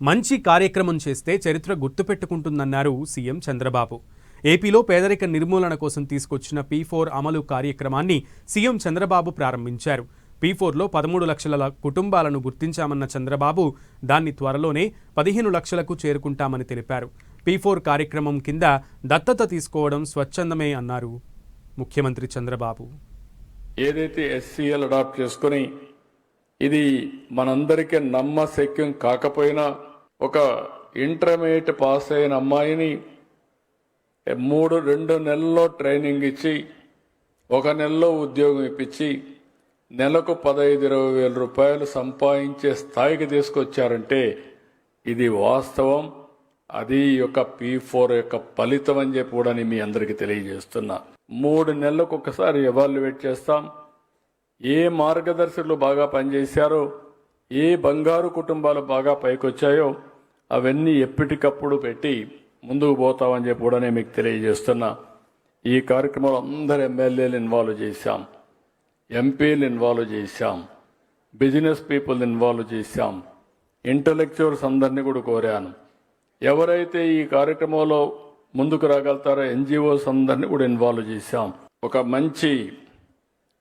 మంచి కార్యక్రమం చేస్తే చరిత్ర గుర్తుపెట్టుకుంటుందన్నారు సీఎం చంద్రబాబు. ఏపీలో పేదరిక నిర్మూలన కోసం తీసుకొచ్చిన పీ ఫోర్ అమలు కార్యక్రమాన్ని సీఎం చంద్రబాబు ప్రారంభించారు. పీ ఫోర్లో పదమూడు లక్షల కుటుంబాలను గుర్తించామన్న చంద్రబాబు దాన్ని త్వరలోనే పదిహేను లక్షలకు చేరుకుంటామని తెలిపారు. పీ ఫోర్ కార్యక్రమం కింద దత్తత తీసుకోవడం స్వచ్ఛందమే అన్నారు ముఖ్యమంత్రి చంద్రబాబు. ఏదైతే ఎస్సీఎల్ అడాప్ట్ చేసుకుని ఇది మనందరికీ నమ్మశక్యం కాకపోయినా ఒక ఇంటర్మీడియట్ పాస్ అయిన అమ్మాయిని మూడు రెండు నెలల్లో ట్రైనింగ్ ఇచ్చి ఒక నెలలో ఉద్యోగం ఇప్పించి నెలకు పదహైదు ఇరవై వేల రూపాయలు సంపాదించే స్థాయికి తీసుకొచ్చారంటే ఇది వాస్తవం. అది యొక్క పీ ఫోర్ యొక్క ఫలితం అని చెప్పి కూడా నేను మీ అందరికీ తెలియజేస్తున్నా. మూడు నెలలకు ఒకసారి ఎవాల్యుయేట్ చేస్తాం. ఏ మార్గదర్శకులు బాగా పనిచేశారో ఏ బంగారు కుటుంబాలు బాగా పైకొచ్చాయో అవన్నీ ఎప్పటికప్పుడు పెట్టి ముందుకు పోతామని చెప్పి కూడా నేను మీకు తెలియజేస్తున్నా. ఈ కార్యక్రమంలో అందరు ఎమ్మెల్యేలు ఇన్వాల్వ్ చేశాం. ఎంపీలు ఇన్వాల్వ్ చేశాం. బిజినెస్ పీపుల్ ఇన్వాల్వ్ చేశాం. ఇంటలెక్చువల్స్ అందరినీ కూడా కోరాను. ఎవరైతే ఈ కార్యక్రమంలో ముందుకు రాగలుగుతారో ఎన్జిఓస్ అందరినీ కూడా ఇన్వాల్వ్ చేశాం. ఒక మంచి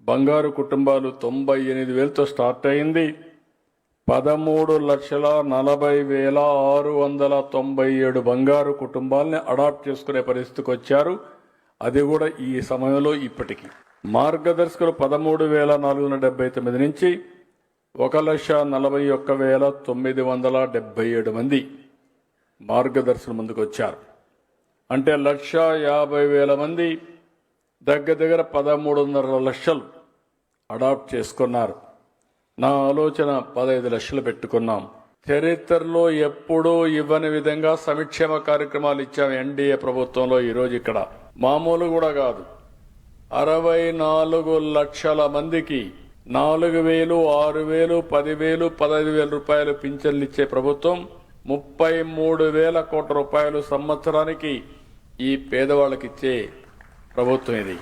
బంగారు కుటుంబాలు తొంభై ఎనిమిది వేలతో స్టార్ట్ అయింది. పదమూడు లక్షల నలభై వేల ఆరు వందల తొంభై ఏడు బంగారు కుటుంబాలని అడాప్ట్ చేసుకునే పరిస్థితికి వచ్చారు. అది కూడా ఈ సమయంలో ఇప్పటికీ. మార్గదర్శకులు పదమూడు వేల నాలుగు వందల డెబ్బై తొమ్మిది నుంచి ఒక లక్ష నలభై ఒక్క వేల తొమ్మిది వందల డెబ్బై ఏడు మంది మార్గదర్శకుల ముందుకు వచ్చారు. అంటే లక్ష యాభై వేల మంది దగ్గర దగ్గర పదమూడున్నర లక్షలు అడాప్ట్ చేసుకున్నారు. నా ఆలోచన పదహైదు లక్షలు పెట్టుకున్నాం. చరిత్రలో ఎప్పుడూ ఇవ్వని విధంగా సంక్షేమ కార్యక్రమాలు ఇచ్చాం ఎన్డీఏ ప్రభుత్వంలో ఈరోజు ఇక్కడ. మామూలు కూడా కాదు. అరవై నాలుగు లక్షల మందికి నాలుగు వేలు ఆరు వేలు పదివేలు పదహైదు వేల రూపాయలు పింఛన్లు ఇచ్చే ప్రభుత్వం ముప్పై మూడు వేల కోట్ల రూపాయలు సంవత్సరానికి ఈ పేదవాళ్ళకి ఇచ్చే ప్రభుత్వం ఇది.